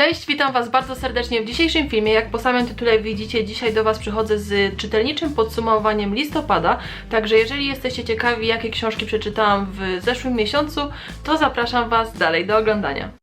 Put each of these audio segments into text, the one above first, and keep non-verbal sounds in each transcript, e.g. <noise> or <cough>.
Cześć, witam Was bardzo serdecznie w dzisiejszym filmie. Jak po samym tytule widzicie, dzisiaj do Was przychodzę z czytelniczym podsumowaniem listopada. Także jeżeli jesteście ciekawi, jakie książki przeczytałam w zeszłym miesiącu, to zapraszam Was dalej do oglądania.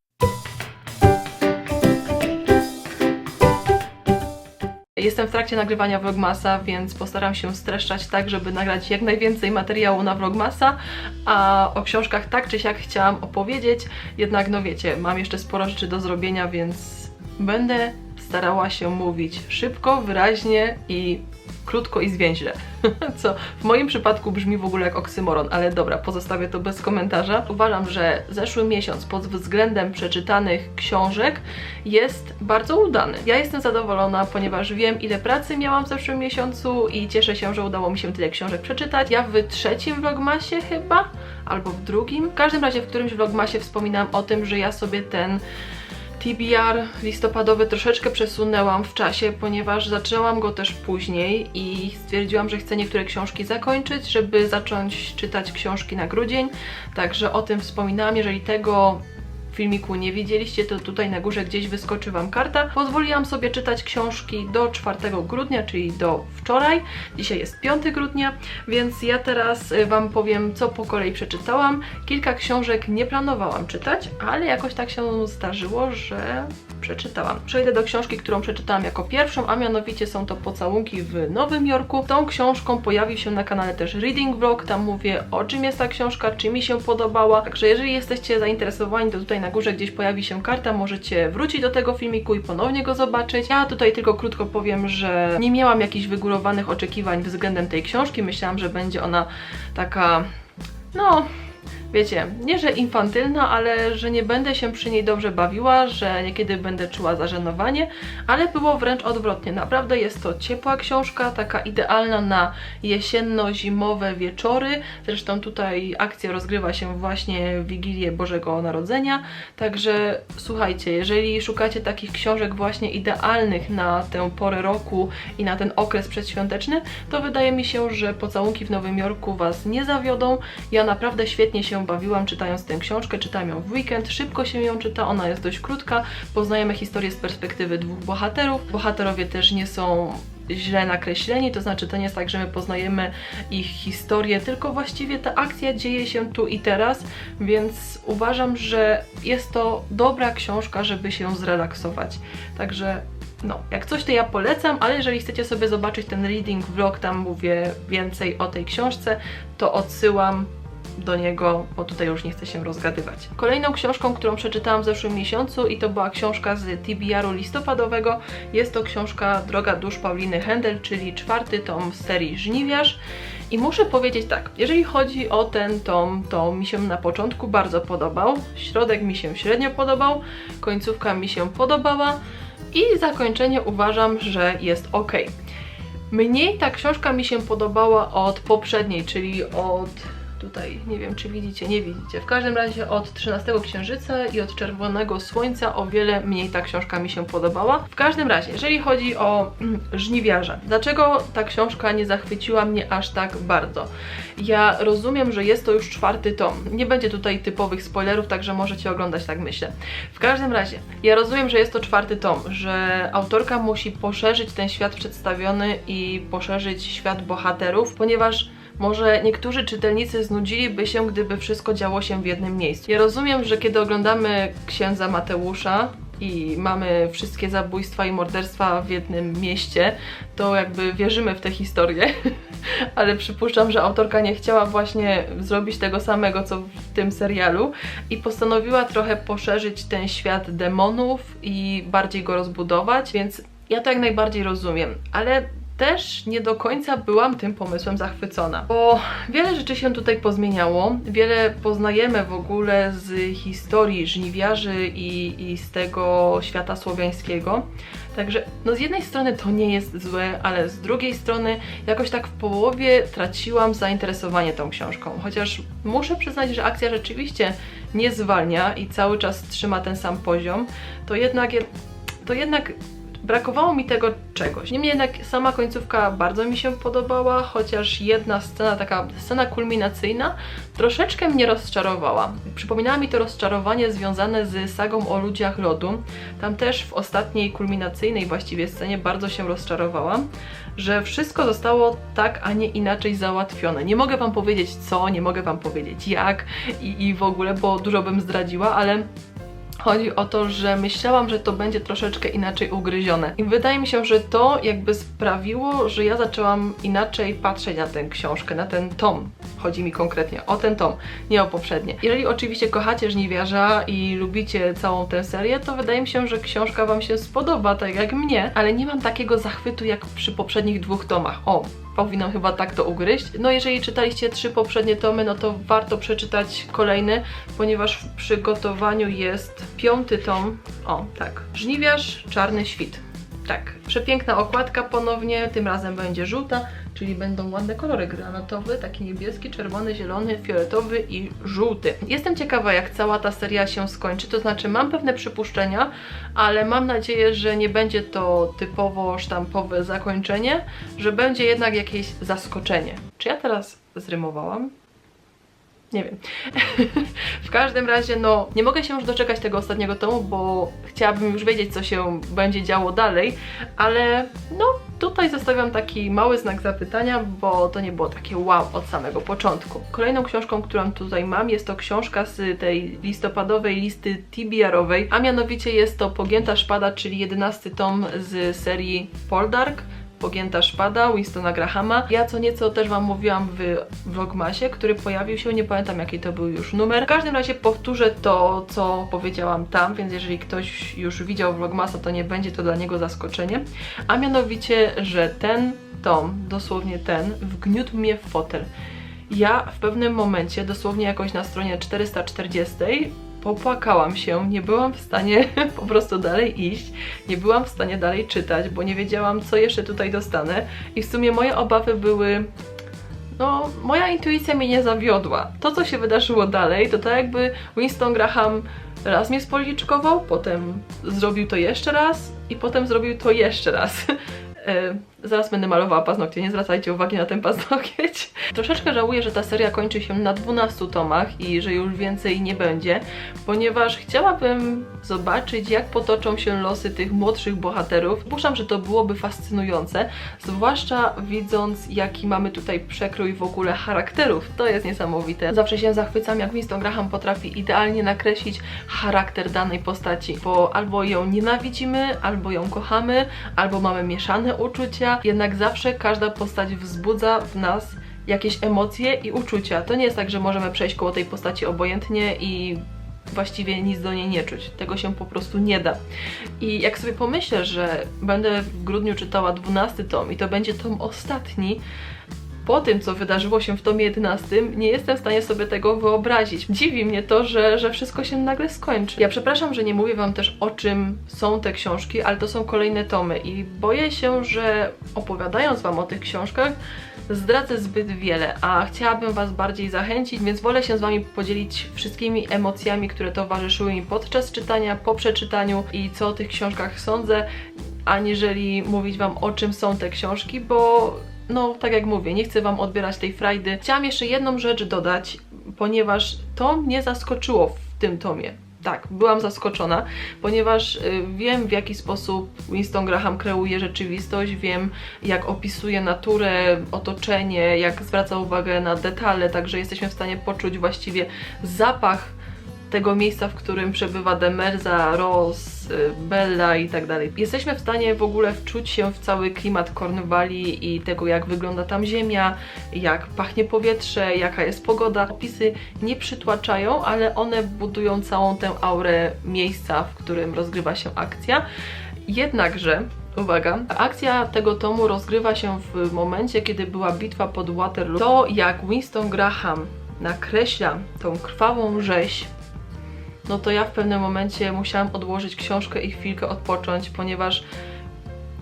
Jestem w trakcie nagrywania Vlogmasa, więc postaram się streszczać tak, żeby nagrać jak najwięcej materiału na Vlogmasa, a o książkach tak czy siak chciałam opowiedzieć, jednak no wiecie, mam jeszcze sporo rzeczy do zrobienia, więc będę starała się mówić szybko, wyraźnie i krótko i zwięźle. <laughs> Co w moim przypadku brzmi w ogóle jak oksymoron, ale dobra, pozostawię to bez komentarza. Uważam, że zeszły miesiąc pod względem przeczytanych książek jest bardzo udany. Ja jestem zadowolona, ponieważ wiem ile pracy miałam w zeszłym miesiącu i cieszę się, że udało mi się tyle książek przeczytać. Ja w trzecim vlogmasie chyba, albo w drugim. W każdym razie w którymś vlogmasie wspominam o tym, że ja sobie ten TBR listopadowy troszeczkę przesunęłam w czasie, ponieważ zaczęłam go też później i stwierdziłam, że chcę niektóre książki zakończyć, żeby zacząć czytać książki na grudzień. Także o tym wspominałam. Jeżeli tego filmiku nie widzieliście, to tutaj na górze gdzieś wyskoczy Wam karta. Pozwoliłam sobie czytać książki do 4 grudnia, czyli do wczoraj. Dzisiaj jest 5 grudnia, więc ja teraz y, Wam powiem, co po kolei przeczytałam. Kilka książek nie planowałam czytać, ale jakoś tak się zdarzyło, że przeczytałam. Przejdę do książki, którą przeczytałam jako pierwszą, a mianowicie są to Pocałunki w Nowym Jorku. Tą książką pojawił się na kanale też reading vlog, tam mówię o czym jest ta książka, czy mi się podobała. Także jeżeli jesteście zainteresowani, to tutaj na górze gdzieś pojawi się karta, możecie wrócić do tego filmiku i ponownie go zobaczyć. Ja tutaj tylko krótko powiem, że nie miałam jakichś wygórowanych oczekiwań względem tej książki. Myślałam, że będzie ona taka, no, wiecie, nie że infantylna, ale że nie będę się przy niej dobrze bawiła, że niekiedy będę czuła zażenowanie, ale było wręcz odwrotnie. Naprawdę jest to ciepła książka, taka idealna na jesienno-zimowe wieczory. Zresztą tutaj akcja rozgrywa się właśnie w Wigilię Bożego Narodzenia, także słuchajcie, jeżeli szukacie takich książek właśnie idealnych na tę porę roku i na ten okres przedświąteczny, to wydaje mi się, że Pocałunki w Nowym Jorku Was nie zawiodą. Ja naprawdę świetnie się bawiłam czytając tę książkę, czytałam ją w weekend, szybko się ją czyta, ona jest dość krótka, poznajemy historię z perspektywy dwóch bohaterów. Bohaterowie też nie są źle nakreśleni, to znaczy to nie jest tak, że my poznajemy ich historię, tylko właściwie ta akcja dzieje się tu i teraz, więc uważam, że jest to dobra książka, żeby się zrelaksować. Także no, jak coś to ja polecam, ale jeżeli chcecie sobie zobaczyć ten reading vlog, tam mówię więcej o tej książce, to odsyłam do niego, bo tutaj już nie chcę się rozgadywać. Kolejną książką, którą przeczytałam w zeszłym miesiącu i to była książka z TBR-u listopadowego, jest to książka Droga dusz Pauliny Händel, czyli czwarty tom z serii Żniwiarz. I muszę powiedzieć tak, jeżeli chodzi o ten tom, to mi się na początku bardzo podobał, środek mi się średnio podobał, końcówka mi się podobała i zakończenie uważam, że jest ok. Mniej ta książka mi się podobała od poprzedniej, czyli od Tutaj nie wiem, czy widzicie, nie widzicie. W każdym razie od 13 Księżyca i od Czerwonego Słońca o wiele mniej ta książka mi się podobała. W każdym razie, jeżeli chodzi o mm, żniwiarza, dlaczego ta książka nie zachwyciła mnie aż tak bardzo? Ja rozumiem, że jest to już czwarty tom. Nie będzie tutaj typowych spoilerów, także możecie oglądać, tak myślę. W każdym razie, ja rozumiem, że jest to czwarty tom, że autorka musi poszerzyć ten świat przedstawiony i poszerzyć świat bohaterów, ponieważ może niektórzy czytelnicy znudziliby się, gdyby wszystko działo się w jednym miejscu. Ja rozumiem, że kiedy oglądamy księdza Mateusza, i mamy wszystkie zabójstwa i morderstwa w jednym mieście, to jakby wierzymy w tę historię, <laughs> ale przypuszczam, że autorka nie chciała właśnie zrobić tego samego, co w tym serialu i postanowiła trochę poszerzyć ten świat demonów i bardziej go rozbudować, więc ja to jak najbardziej rozumiem, ale też nie do końca byłam tym pomysłem zachwycona, bo wiele rzeczy się tutaj pozmieniało, wiele poznajemy w ogóle z historii żniwiarzy i, i z tego świata słowiańskiego. Także no z jednej strony to nie jest złe, ale z drugiej strony jakoś tak w połowie traciłam zainteresowanie tą książką. Chociaż muszę przyznać, że akcja rzeczywiście nie zwalnia i cały czas trzyma ten sam poziom, to jednak, to jednak brakowało mi tego czegoś. Niemniej jednak sama końcówka bardzo mi się podobała, chociaż jedna scena, taka scena kulminacyjna, troszeczkę mnie rozczarowała. Przypominała mi to rozczarowanie związane z sagą o ludziach lodu. Tam też w ostatniej kulminacyjnej właściwie scenie bardzo się rozczarowałam, że wszystko zostało tak, a nie inaczej załatwione. Nie mogę Wam powiedzieć co, nie mogę Wam powiedzieć jak i, i w ogóle, bo dużo bym zdradziła, ale Chodzi o to, że myślałam, że to będzie troszeczkę inaczej ugryzione. I wydaje mi się, że to jakby sprawiło, że ja zaczęłam inaczej patrzeć na tę książkę, na ten tom. Chodzi mi konkretnie o ten tom, nie o poprzednie. Jeżeli oczywiście kochacie Żniwiarza i lubicie całą tę serię, to wydaje mi się, że książka Wam się spodoba, tak jak mnie, ale nie mam takiego zachwytu jak przy poprzednich dwóch tomach. O, powinnam chyba tak to ugryźć. No jeżeli czytaliście trzy poprzednie tomy, no to warto przeczytać kolejny, ponieważ w przygotowaniu jest piąty tom. O, tak. Żniwiarz, Czarny Świt. Tak, przepiękna okładka ponownie, tym razem będzie żółta, czyli będą ładne kolory granatowy, taki niebieski, czerwony, zielony, fioletowy i żółty. Jestem ciekawa, jak cała ta seria się skończy, to znaczy mam pewne przypuszczenia, ale mam nadzieję, że nie będzie to typowo sztampowe zakończenie, że będzie jednak jakieś zaskoczenie. Czy ja teraz zrymowałam? Nie wiem. <laughs> w każdym razie, no, nie mogę się już doczekać tego ostatniego tomu, bo chciałabym już wiedzieć, co się będzie działo dalej, ale no, tutaj zostawiam taki mały znak zapytania, bo to nie było takie wow od samego początku. Kolejną książką, którą tutaj mam, jest to książka z tej listopadowej listy TBR-owej, a mianowicie jest to Pogięta Szpada, czyli jedenasty tom z serii Poldark pogięta szpada Winstona Grahama. Ja co nieco też Wam mówiłam w vlogmasie, który pojawił się, nie pamiętam jaki to był już numer. W każdym razie powtórzę to, co powiedziałam tam, więc jeżeli ktoś już widział vlogmasa, to nie będzie to dla niego zaskoczenie. A mianowicie, że ten tom, dosłownie ten, wgniótł mnie w fotel. Ja w pewnym momencie, dosłownie jakoś na stronie 440, popłakałam się, nie byłam w stanie <laughs> po prostu dalej iść, nie byłam w stanie dalej czytać, bo nie wiedziałam, co jeszcze tutaj dostanę i w sumie moje obawy były no, moja intuicja mnie nie zawiodła. To, co się wydarzyło dalej, to tak jakby Winston Graham raz mnie spoliczkował, potem zrobił to jeszcze raz i potem zrobił to jeszcze raz. <laughs> Zaraz będę malowała paznokcie, nie zwracajcie uwagi na ten paznokieć. <laughs> Troszeczkę żałuję, że ta seria kończy się na 12 tomach i że już więcej nie będzie, ponieważ chciałabym zobaczyć, jak potoczą się losy tych młodszych bohaterów. Przypuszczam, że to byłoby fascynujące, zwłaszcza widząc, jaki mamy tutaj przekrój w ogóle charakterów. To jest niesamowite. Zawsze się zachwycam, jak Winston Graham potrafi idealnie nakreślić charakter danej postaci, bo albo ją nienawidzimy, albo ją kochamy, albo mamy mieszane uczucia, jednak zawsze każda postać wzbudza w nas jakieś emocje i uczucia. To nie jest tak, że możemy przejść koło tej postaci obojętnie i właściwie nic do niej nie czuć. Tego się po prostu nie da. I jak sobie pomyślę, że będę w grudniu czytała 12 tom i to będzie tom ostatni, po tym, co wydarzyło się w tomie 11, nie jestem w stanie sobie tego wyobrazić. Dziwi mnie to, że, że wszystko się nagle skończy. Ja przepraszam, że nie mówię Wam też o czym są te książki, ale to są kolejne tomy i boję się, że opowiadając Wam o tych książkach, zdradzę zbyt wiele, a chciałabym Was bardziej zachęcić, więc wolę się z Wami podzielić wszystkimi emocjami, które towarzyszyły mi podczas czytania, po przeczytaniu i co o tych książkach sądzę, aniżeli mówić Wam o czym są te książki, bo no tak jak mówię, nie chcę Wam odbierać tej frajdy. Chciałam jeszcze jedną rzecz dodać, ponieważ to mnie zaskoczyło w tym tomie. Tak, byłam zaskoczona, ponieważ y, wiem w jaki sposób Winston Graham kreuje rzeczywistość, wiem jak opisuje naturę, otoczenie, jak zwraca uwagę na detale, także jesteśmy w stanie poczuć właściwie zapach tego miejsca, w którym przebywa Demerza, Ross, y, Bella i tak dalej. Jesteśmy w stanie w ogóle wczuć się w cały klimat Cornwalli i tego, jak wygląda tam ziemia, jak pachnie powietrze, jaka jest pogoda. Opisy nie przytłaczają, ale one budują całą tę aurę miejsca, w którym rozgrywa się akcja. Jednakże Uwaga, akcja tego tomu rozgrywa się w momencie, kiedy była bitwa pod Waterloo. To, jak Winston Graham nakreśla tą krwawą rzeź no to ja w pewnym momencie musiałam odłożyć książkę i chwilkę odpocząć, ponieważ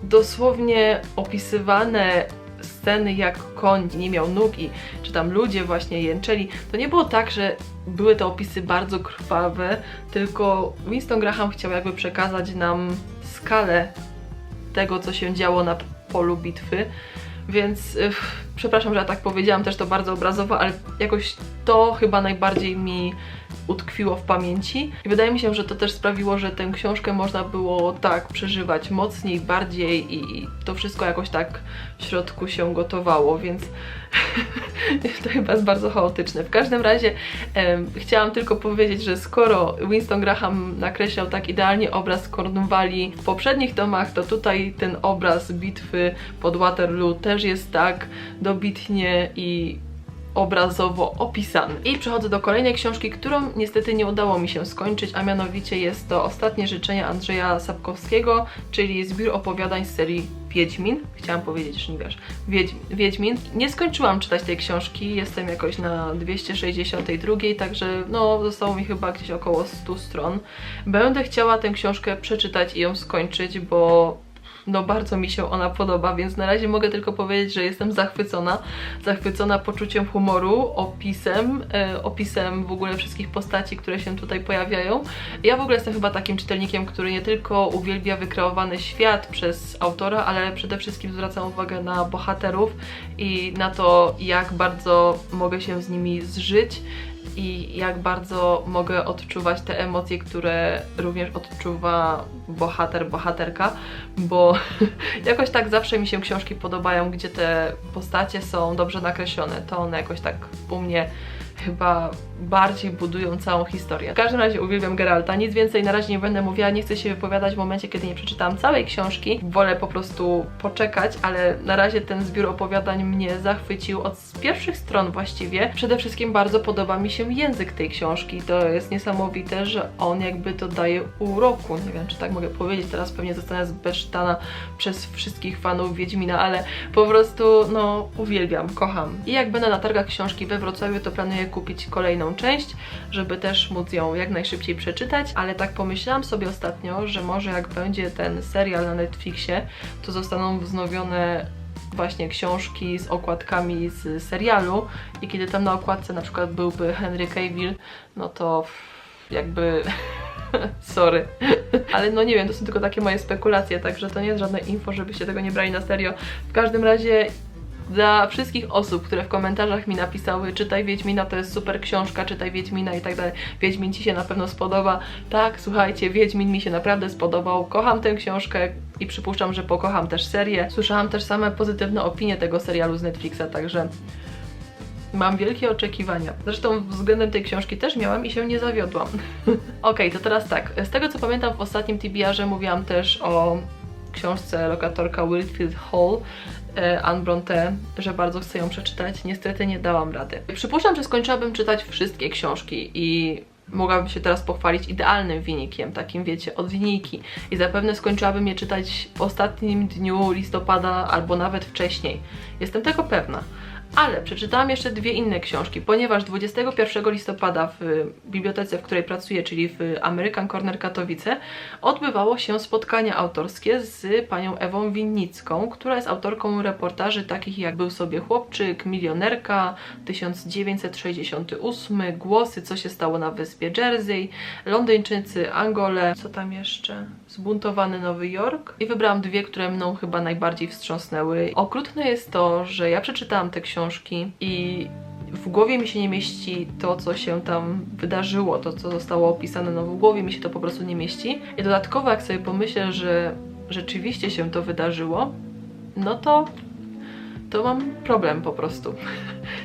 dosłownie opisywane sceny jak koń nie miał nóg i czy tam ludzie właśnie jęczeli, to nie było tak, że były te opisy bardzo krwawe, tylko Winston Graham chciał jakby przekazać nam skalę tego, co się działo na polu bitwy. Więc przepraszam, że ja tak powiedziałam, też to bardzo obrazowo, ale jakoś to chyba najbardziej mi utkwiło w pamięci. I wydaje mi się, że to też sprawiło, że tę książkę można było tak przeżywać mocniej, bardziej i to wszystko jakoś tak w środku się gotowało, więc <laughs> to chyba jest bardzo chaotyczne. W każdym razie em, chciałam tylko powiedzieć, że skoro Winston Graham nakreślał tak idealnie obraz Cornwalli w poprzednich tomach, to tutaj ten obraz bitwy pod Waterloo też jest tak dobitnie i obrazowo opisany. I przechodzę do kolejnej książki, którą niestety nie udało mi się skończyć, a mianowicie jest to Ostatnie życzenia Andrzeja Sapkowskiego, czyli zbiór opowiadań z serii Wiedźmin. Chciałam powiedzieć, że nie wiesz. Wiedźmin. Nie skończyłam czytać tej książki, jestem jakoś na 262, także no zostało mi chyba gdzieś około 100 stron. Będę chciała tę książkę przeczytać i ją skończyć, bo no bardzo mi się ona podoba, więc na razie mogę tylko powiedzieć, że jestem zachwycona. Zachwycona poczuciem humoru, opisem, e, opisem w ogóle wszystkich postaci, które się tutaj pojawiają. Ja w ogóle jestem chyba takim czytelnikiem, który nie tylko uwielbia wykreowany świat przez autora, ale przede wszystkim zwracam uwagę na bohaterów i na to, jak bardzo mogę się z nimi zżyć i jak bardzo mogę odczuwać te emocje, które również odczuwa bohater, bohaterka, bo <laughs> jakoś tak zawsze mi się książki podobają, gdzie te postacie są dobrze nakreślone. To one jakoś tak u mnie chyba bardziej budują całą historię. W każdym razie uwielbiam Geralta, nic więcej na razie nie będę mówiła, nie chcę się wypowiadać w momencie, kiedy nie przeczytałam całej książki. Wolę po prostu poczekać, ale na razie ten zbiór opowiadań mnie zachwycił od pierwszych stron właściwie. Przede wszystkim bardzo podoba mi się język tej książki. To jest niesamowite, że on jakby to daje uroku. Nie wiem, czy tak mogę powiedzieć, teraz pewnie zostanę zbesztana przez wszystkich fanów Wiedźmina, ale po prostu no uwielbiam, kocham. I jak będę na targach książki we Wrocławiu, to planuję kupić kolejną część, żeby też móc ją jak najszybciej przeczytać, ale tak pomyślałam sobie ostatnio, że może jak będzie ten serial na Netflixie, to zostaną wznowione właśnie książki z okładkami z serialu i kiedy tam na okładce na przykład byłby Henry Cavill, no to jakby <laughs> sorry. Ale no nie wiem, to są tylko takie moje spekulacje, także to nie jest żadne info, żebyście tego nie brali na serio. W każdym razie dla wszystkich osób, które w komentarzach mi napisały czytaj Wiedźmina, to jest super książka, czytaj Wiedźmina i tak dalej. Wiedźmin Ci się na pewno spodoba. Tak, słuchajcie, Wiedźmin mi się naprawdę spodobał. Kocham tę książkę i przypuszczam, że pokocham też serię. Słyszałam też same pozytywne opinie tego serialu z Netflixa, także mam wielkie oczekiwania. Zresztą względem tej książki też miałam i się nie zawiodłam. <laughs> ok, to teraz tak. Z tego co pamiętam w ostatnim TBR-ze mówiłam też o książce lokatorka Wilfield Hall Anne Bronte, że bardzo chcę ją przeczytać. Niestety nie dałam rady. Przypuszczam, że skończyłabym czytać wszystkie książki i mogłabym się teraz pochwalić idealnym wynikiem, takim wiecie, od linijki. I zapewne skończyłabym je czytać w ostatnim dniu listopada albo nawet wcześniej. Jestem tego pewna. Ale przeczytałam jeszcze dwie inne książki, ponieważ 21 listopada w bibliotece, w której pracuję, czyli w American Corner Katowice, odbywało się spotkanie autorskie z panią Ewą Winnicką, która jest autorką reportaży takich jak Był sobie chłopczyk, Milionerka, 1968, Głosy, co się stało na wyspie Jersey, Londyńczycy, Angole, co tam jeszcze? Zbuntowany Nowy Jork. I wybrałam dwie, które mną chyba najbardziej wstrząsnęły. Okrutne jest to, że ja przeczytałam te książki i w głowie mi się nie mieści to, co się tam wydarzyło, to, co zostało opisane, no w głowie mi się to po prostu nie mieści. I dodatkowo, jak sobie pomyślę, że rzeczywiście się to wydarzyło, no to to mam problem po prostu.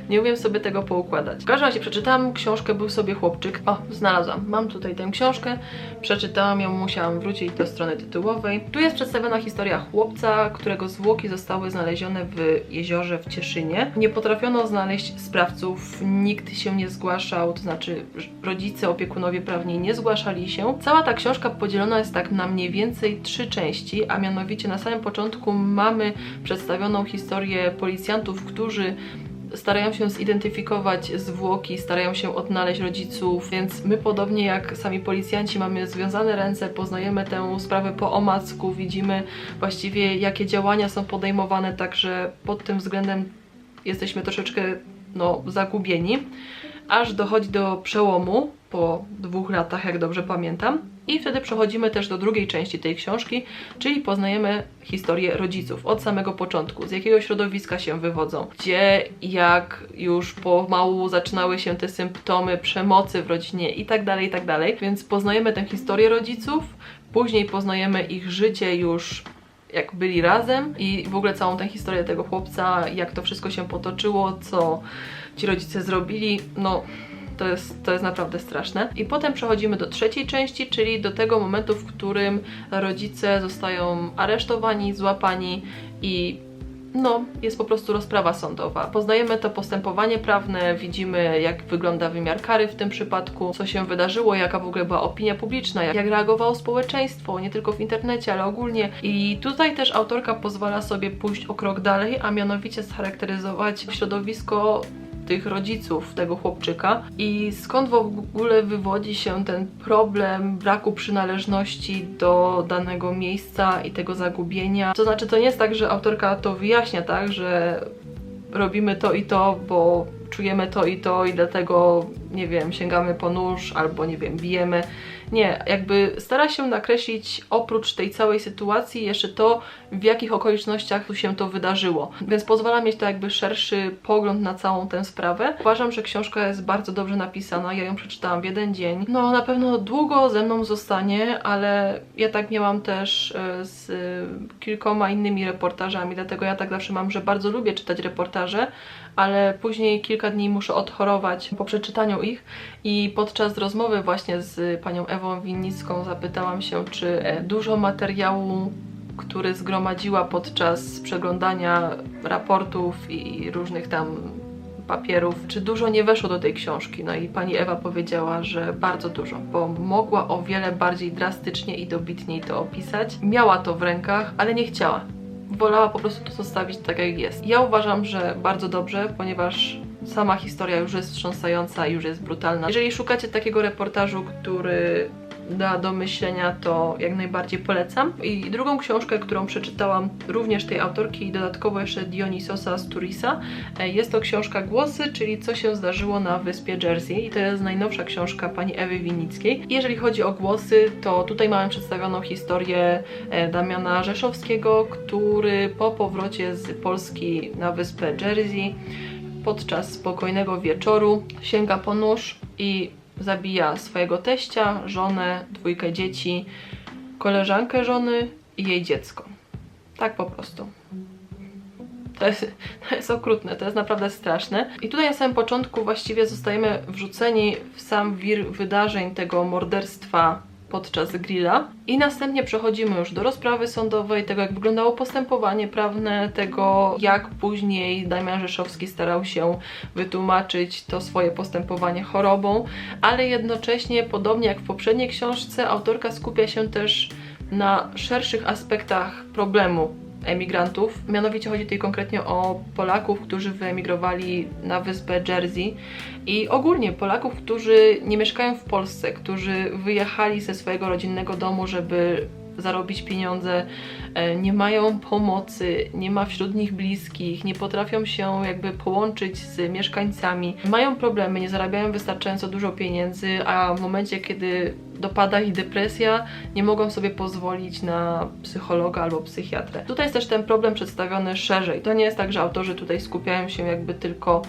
Nie umiem sobie tego poukładać. W każdym razie przeczytałam książkę Był sobie chłopczyk. O, znalazłam. Mam tutaj tę książkę. Przeczytałam ją, musiałam wrócić do strony tytułowej. Tu jest przedstawiona historia chłopca, którego zwłoki zostały znalezione w jeziorze w Cieszynie. Nie potrafiono znaleźć sprawców, nikt się nie zgłaszał, to znaczy rodzice, opiekunowie prawni nie zgłaszali się. Cała ta książka podzielona jest tak na mniej więcej trzy części, a mianowicie na samym początku mamy przedstawioną historię policjantów, którzy starają się zidentyfikować zwłoki, starają się odnaleźć rodziców, więc my podobnie jak sami policjanci mamy związane ręce, poznajemy tę sprawę po omacku, widzimy właściwie jakie działania są podejmowane, także pod tym względem jesteśmy troszeczkę no, zagubieni, aż dochodzi do przełomu po dwóch latach, jak dobrze pamiętam. I wtedy przechodzimy też do drugiej części tej książki, czyli poznajemy historię rodziców od samego początku, z jakiego środowiska się wywodzą, gdzie jak już pomału zaczynały się te symptomy przemocy w rodzinie i tak dalej, i tak dalej. Więc poznajemy tę historię rodziców, później poznajemy ich życie już jak byli razem i w ogóle całą tę historię tego chłopca, jak to wszystko się potoczyło, co ci rodzice zrobili, no to jest, to jest naprawdę straszne. I potem przechodzimy do trzeciej części, czyli do tego momentu, w którym rodzice zostają aresztowani, złapani i no, jest po prostu rozprawa sądowa. Poznajemy to postępowanie prawne, widzimy jak wygląda wymiar kary w tym przypadku, co się wydarzyło, jaka w ogóle była opinia publiczna, jak reagowało społeczeństwo, nie tylko w internecie, ale ogólnie. I tutaj też autorka pozwala sobie pójść o krok dalej, a mianowicie scharakteryzować środowisko tych rodziców tego chłopczyka i skąd w ogóle wywodzi się ten problem braku przynależności do danego miejsca i tego zagubienia. To znaczy, to nie jest tak, że autorka to wyjaśnia, tak, że robimy to i to, bo czujemy to i to i dlatego, nie wiem, sięgamy po nóż albo, nie wiem, bijemy. Nie, jakby stara się nakreślić oprócz tej całej sytuacji jeszcze to, w jakich okolicznościach tu się to wydarzyło. Więc pozwala mieć to jakby szerszy pogląd na całą tę sprawę. Uważam, że książka jest bardzo dobrze napisana, ja ją przeczytałam w jeden dzień. No na pewno długo ze mną zostanie, ale ja tak miałam też e, z kilkoma innymi reportażami, dlatego ja tak zawsze mam, że bardzo lubię czytać reportaże, ale później kilka dni muszę odchorować po przeczytaniu ich i podczas rozmowy właśnie z panią Ewą Winnicką zapytałam się, czy e, dużo materiału który zgromadziła podczas przeglądania raportów i różnych tam papierów, czy dużo nie weszło do tej książki. No i pani Ewa powiedziała, że bardzo dużo, bo mogła o wiele bardziej drastycznie i dobitniej to opisać. Miała to w rękach, ale nie chciała wolała po prostu to zostawić tak jak jest. Ja uważam, że bardzo dobrze, ponieważ sama historia już jest wstrząsająca i już jest brutalna. Jeżeli szukacie takiego reportażu, który da do myślenia, to jak najbardziej polecam. I drugą książkę, którą przeczytałam również tej autorki i dodatkowo jeszcze Dionisosa z Turisa, e, jest to książka Głosy, czyli co się zdarzyło na wyspie Jersey i to jest najnowsza książka pani Ewy Winickiej. jeżeli chodzi o głosy, to tutaj mamy przedstawioną historię e, Damiana Rzeszowskiego, który po powrocie z Polski na wyspę Jersey podczas spokojnego wieczoru sięga po nóż i zabija swojego teścia, żonę, dwójkę dzieci, koleżankę żony i jej dziecko. Tak po prostu. To jest, <laughs> to jest okrutne, to jest naprawdę straszne. I tutaj na samym początku właściwie zostajemy wrzuceni w sam wir wydarzeń tego morderstwa podczas grilla. I następnie przechodzimy już do rozprawy sądowej, tego jak wyglądało postępowanie prawne, tego jak później Damian Rzeszowski starał się wytłumaczyć to swoje postępowanie chorobą, ale jednocześnie, podobnie jak w poprzedniej książce, autorka skupia się też na szerszych aspektach problemu emigrantów. Mianowicie chodzi tutaj konkretnie o Polaków, którzy wyemigrowali na wyspę Jersey i ogólnie Polaków, którzy nie mieszkają w Polsce, którzy wyjechali ze swojego rodzinnego domu, żeby zarobić pieniądze, e, nie mają pomocy, nie ma wśród nich bliskich, nie potrafią się jakby połączyć z mieszkańcami, mają problemy, nie zarabiają wystarczająco dużo pieniędzy, a w momencie, kiedy dopada ich depresja, nie mogą sobie pozwolić na psychologa albo psychiatrę. Tutaj jest też ten problem przedstawiony szerzej. To nie jest tak, że autorzy tutaj skupiają się jakby tylko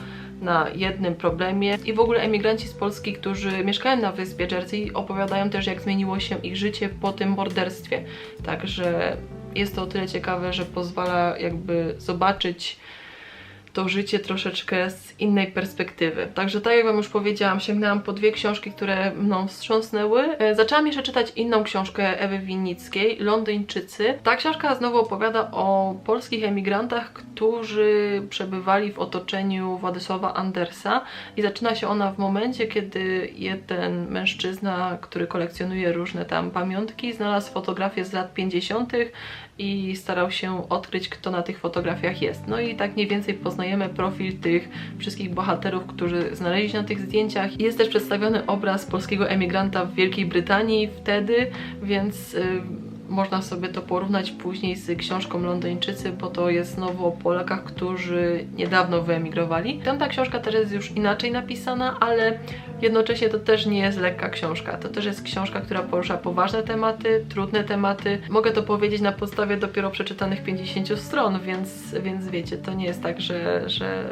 na jednym problemie i w ogóle emigranci z Polski, którzy mieszkają na wyspie Jersey opowiadają też jak zmieniło się ich życie po tym morderstwie. Także jest to o tyle ciekawe, że pozwala jakby zobaczyć to życie troszeczkę z innej perspektywy. Także tak jak Wam już powiedziałam, sięgnęłam po dwie książki, które mną wstrząsnęły. E, zaczęłam jeszcze czytać inną książkę Ewy Winnickiej, Londyńczycy. Ta książka znowu opowiada o polskich emigrantach, którzy przebywali w otoczeniu Władysława Andersa i zaczyna się ona w momencie, kiedy jeden mężczyzna, który kolekcjonuje różne tam pamiątki, znalazł fotografię z lat 50 i starał się odkryć, kto na tych fotografiach jest. No i tak mniej więcej poznajemy profil tych wszystkich bohaterów, którzy znaleźli się na tych zdjęciach. Jest też przedstawiony obraz polskiego emigranta w Wielkiej Brytanii wtedy, więc... Yy, można sobie to porównać później z książką Londyńczycy, bo to jest znowu o Polakach, którzy niedawno wyemigrowali. Tam ta książka teraz jest już inaczej napisana, ale jednocześnie to też nie jest lekka książka. To też jest książka, która porusza poważne tematy, trudne tematy. Mogę to powiedzieć na podstawie dopiero przeczytanych 50 stron, więc, więc wiecie, to nie jest tak, że, że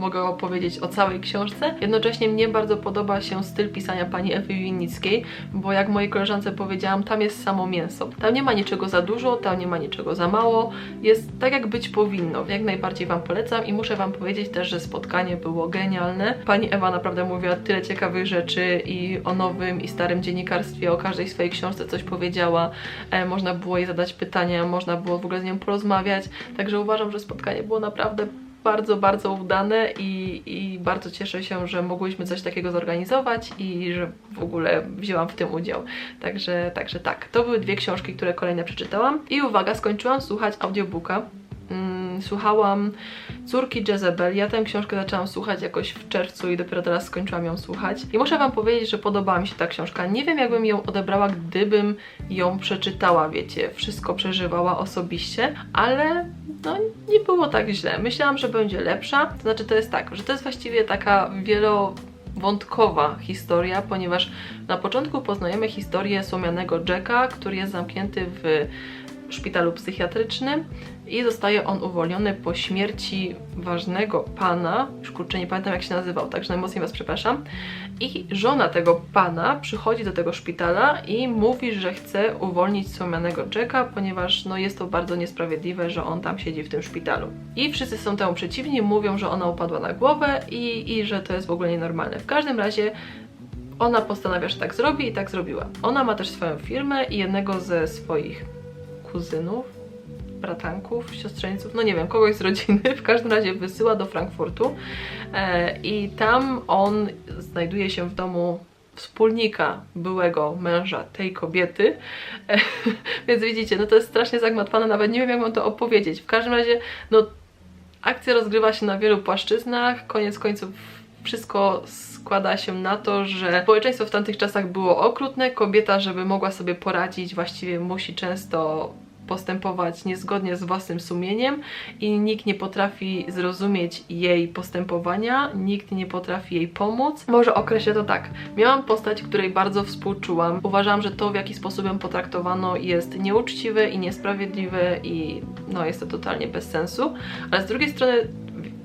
mogę opowiedzieć o całej książce. Jednocześnie mnie bardzo podoba się styl pisania pani Ewy Winnickiej, bo jak mojej koleżance powiedziałam, tam jest samo mięso. Tam nie ma niczego za dużo, tam nie ma niczego za mało. Jest tak, jak być powinno. Jak najbardziej Wam polecam i muszę Wam powiedzieć też, że spotkanie było genialne. Pani Ewa naprawdę mówiła tyle ciekawych rzeczy i o nowym i starym dziennikarstwie, o każdej swojej książce coś powiedziała. E, można było jej zadać pytania, można było w ogóle z nią porozmawiać. Także uważam, że spotkanie było naprawdę bardzo, bardzo udane i, i bardzo cieszę się, że mogłyśmy coś takiego zorganizować i że w ogóle wzięłam w tym udział. Także, także tak, to były dwie książki, które kolejne przeczytałam. I uwaga, skończyłam słuchać audiobooka. Mm, słuchałam Córki Jezebel. Ja tę książkę zaczęłam słuchać jakoś w czerwcu i dopiero teraz skończyłam ją słuchać. I muszę Wam powiedzieć, że podobała mi się ta książka. Nie wiem, jakbym ją odebrała, gdybym ją przeczytała, wiecie, wszystko przeżywała osobiście, ale no nie było tak źle. Myślałam, że będzie lepsza. To znaczy, to jest tak, że to jest właściwie taka wielo wątkowa historia, ponieważ na początku poznajemy historię słomianego Jacka, który jest zamknięty w szpitalu psychiatrycznym i zostaje on uwolniony po śmierci ważnego pana, już kurczę nie pamiętam jak się nazywał, także najmocniej Was przepraszam, i żona tego pana przychodzi do tego szpitala i mówi, że chce uwolnić słomianego Jacka, ponieważ no, jest to bardzo niesprawiedliwe, że on tam siedzi w tym szpitalu. I wszyscy są temu przeciwni, mówią, że ona upadła na głowę i, i że to jest w ogóle nienormalne. W każdym razie ona postanawia, że tak zrobi i tak zrobiła. Ona ma też swoją firmę i jednego ze swoich kuzynów, bratanków, siostrzeńców, no nie wiem, kogoś z rodziny, w każdym razie wysyła do Frankfurtu e, i tam on znajduje się w domu wspólnika byłego męża tej kobiety, e, <laughs> więc widzicie, no to jest strasznie zagmatwane, nawet nie wiem jak mam to opowiedzieć. W każdym razie, no akcja rozgrywa się na wielu płaszczyznach, koniec końców wszystko składa się na to, że społeczeństwo w tamtych czasach było okrutne, kobieta, żeby mogła sobie poradzić, właściwie musi często postępować niezgodnie z własnym sumieniem i nikt nie potrafi zrozumieć jej postępowania, nikt nie potrafi jej pomóc. Może określę to tak. Miałam postać, której bardzo współczułam. Uważam, że to w jaki sposób ją potraktowano jest nieuczciwe i niesprawiedliwe i no jest to totalnie bez sensu, ale z drugiej strony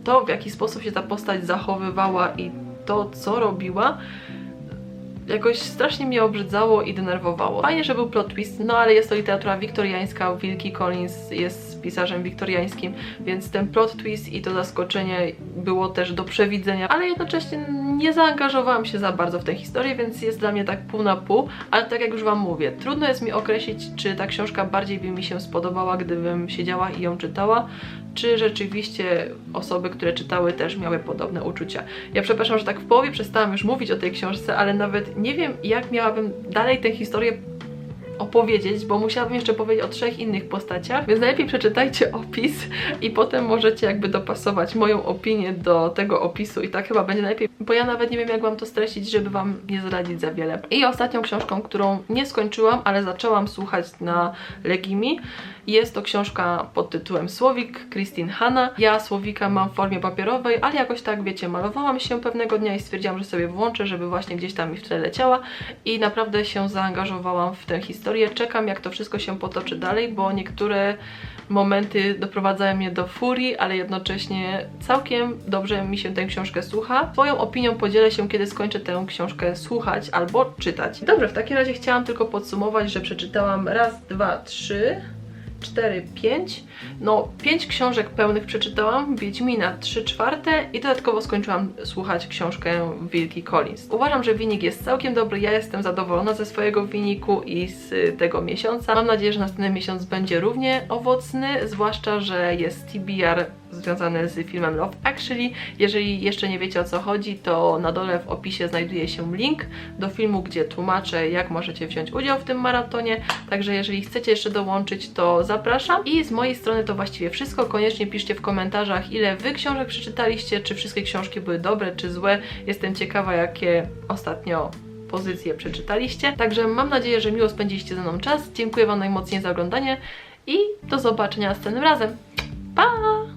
to w jaki sposób się ta postać zachowywała i to co robiła jakoś strasznie mnie obrzydzało i denerwowało. Fajnie, że był plot twist, no ale jest to literatura wiktoriańska, Wilkie Collins jest pisarzem wiktoriańskim, więc ten plot twist i to zaskoczenie było też do przewidzenia, ale jednocześnie nie zaangażowałam się za bardzo w tę historię, więc jest dla mnie tak pół na pół, ale tak jak już Wam mówię, trudno jest mi określić, czy ta książka bardziej by mi się spodobała, gdybym siedziała i ją czytała, czy rzeczywiście osoby, które czytały też miały podobne uczucia. Ja przepraszam, że tak w połowie przestałam już mówić o tej książce, ale nawet nie wiem jak miałabym dalej tę historię opowiedzieć, bo musiałabym jeszcze powiedzieć o trzech innych postaciach, więc najlepiej przeczytajcie opis i potem możecie jakby dopasować moją opinię do tego opisu i tak chyba będzie najlepiej, bo ja nawet nie wiem jak wam to streścić, żeby wam nie zdradzić za wiele. I ostatnią książką, którą nie skończyłam, ale zaczęłam słuchać na Legimi, jest to książka pod tytułem Słowik Christine Hanna. Ja Słowika mam w formie papierowej, ale jakoś tak, wiecie, malowałam się pewnego dnia i stwierdziłam, że sobie włączę, żeby właśnie gdzieś tam mi w tle leciała i naprawdę się zaangażowałam w tę historię. Czekam, jak to wszystko się potoczy dalej, bo niektóre momenty doprowadzają mnie do furii, ale jednocześnie całkiem dobrze mi się tę książkę słucha. Swoją opinią podzielę się, kiedy skończę tę książkę słuchać albo czytać. Dobrze, w takim razie chciałam tylko podsumować, że przeczytałam raz, dwa, trzy, 4, 5. No, 5 książek pełnych przeczytałam, Wiedźmina 3 czwarte i dodatkowo skończyłam słuchać książkę Wilki Collins. Uważam, że wynik jest całkiem dobry, ja jestem zadowolona ze swojego wyniku i z tego miesiąca. Mam nadzieję, że następny miesiąc będzie równie owocny, zwłaszcza, że jest TBR związane z filmem Love Actually. Jeżeli jeszcze nie wiecie o co chodzi, to na dole w opisie znajduje się link do filmu, gdzie tłumaczę, jak możecie wziąć udział w tym maratonie. Także jeżeli chcecie jeszcze dołączyć, to zapraszam. I z mojej strony to właściwie wszystko. Koniecznie piszcie w komentarzach, ile wy książek przeczytaliście, czy wszystkie książki były dobre, czy złe. Jestem ciekawa, jakie ostatnio pozycje przeczytaliście. Także mam nadzieję, że miło spędziliście ze mną czas. Dziękuję Wam najmocniej za oglądanie i do zobaczenia następnym razem. Pa!